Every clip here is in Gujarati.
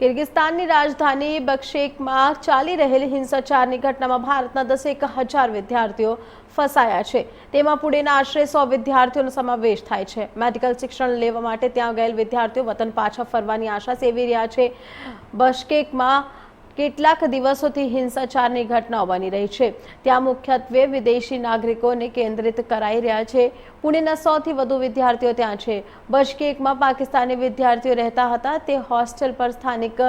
કિર્ગિસ્તાનની રાજધાની બક્ષેકમાં ચાલી રહેલી હિંસાચારની ઘટનામાં ભારતના દસેક હજાર વિદ્યાર્થીઓ ફસાયા છે. તેમાં પુણેના આશરે સો વિદ્યાર્થીઓનો સમાવેશ થાય છે. મેડિકલ શિક્ષણ લેવા માટે ત્યાં ગયેલ વિદ્યાર્થીઓ વતન પાછા ફરવાની આશા સેવી રહ્યા છે. બશકેકમાં કેટલાક દિવસોથી હિંસાચારની ઘટનાઓ બની રહી છે. ત્યાં મુખ્યત્વે વિદેશી નાગરિકોને કેન્દ્રિત કરાઈ રહ્યા છે. પુણેના સૌથી વધુ વિદ્યાર્થીઓ ત્યાં છે. બશકેકમાં પાકિસ્તાની વિદ્યાર્થીઓ રહેતા હતા. તે હોસ્ટેલ પર સ્થાનિક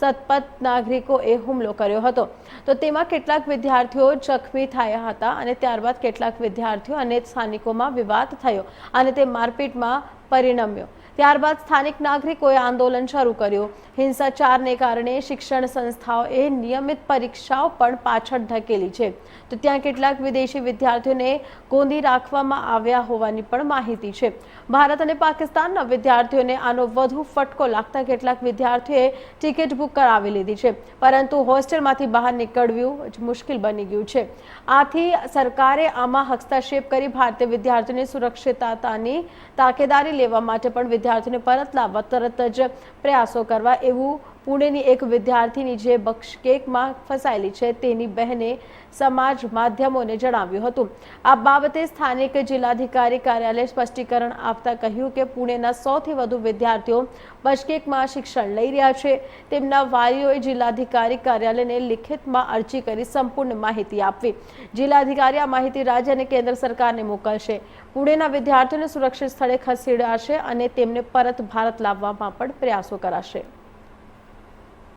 સતપથ નાગરિકોએ હુમલો કર્યો હતો. તો તેમાં કેટલાક વિદ્યાર્થીઓ જખમી થયા હતા અને ત્યારબાદ કેટલાક વિદ્યાર્થીઓ અને સ્થાનિકોમાં વિવાદ થયો. અને તે મારપીટમાં પરિણમ્યો. ત્યારબાદ સ્થાનિક નાગરિકોએ આંદોલન શરૂ કર્યું. હિંસાચારને કારણે શિક્ષણ સંસ્થાઓએ નિયમિત પરીક્ષાઓ પણ પાછળ ધકેલી છે. તો ત્યાં કેટલાક વિદેશી વિદ્યાર્થીઓને ગોંધી રાખવામાં આવ્યા હોવાની પણ માહિતી છે. ભારત અને પાકિસ્તાનના વિદ્યાર્થીઓને આનો વધુ ફટકો લાગતા કેટલાક વિદ્યાર્થીઓએ ટિકિટ બુક કરાવી લીધી છે. પરંતુ હોસ્ટેલમાંથી બહાર નીકળવું જ મુશ્કેલ બની ગયું છે. આથી સરકારે આમાં હસ્તક્ષેપ કરી ભારતીય વિદ્યાર્થીઓની સુરક્ષિતતાની તાકેદારી લેવા માટે પણ વિદ્યાર્થીઓને પરત લાવવા તરત જ પ્રયાસો કરવા એવું પુણેની એક વિદ્યાર્થીની જે બક્ષકેકમાં ફસાયેલી છે તેની બહેને સમાજ માધ્યમોને જણાવ્યું હતું. આ બાબતે સ્થાનિક જિલ્લાધિકારી કાર્યાલય સ્પષ્ટીકરણ આપતા કહ્યું કે પુણેના સૌથી વધુ વિદ્યાર્થીઓ બશકેકમાં શિક્ષણ લઈ રહ્યા છે. તેમના વાલીઓએ જિલ્લાધિકારી કાર્યાલયને લિખિતમાં અરજી કરી સંપૂર્ણ માહિતી આપવી. જિલ્લાધિકારી આ માહિતી રાજ્ય અને કેન્દ્ર સરકારને મોકલશે. પુણેના વિદ્યાર્થીઓને સુરક્ષિત સ્થળે ખસેડાશે અને તેમને પરત ભારત લાવવામાં પણ પ્રયાસો કરાશે.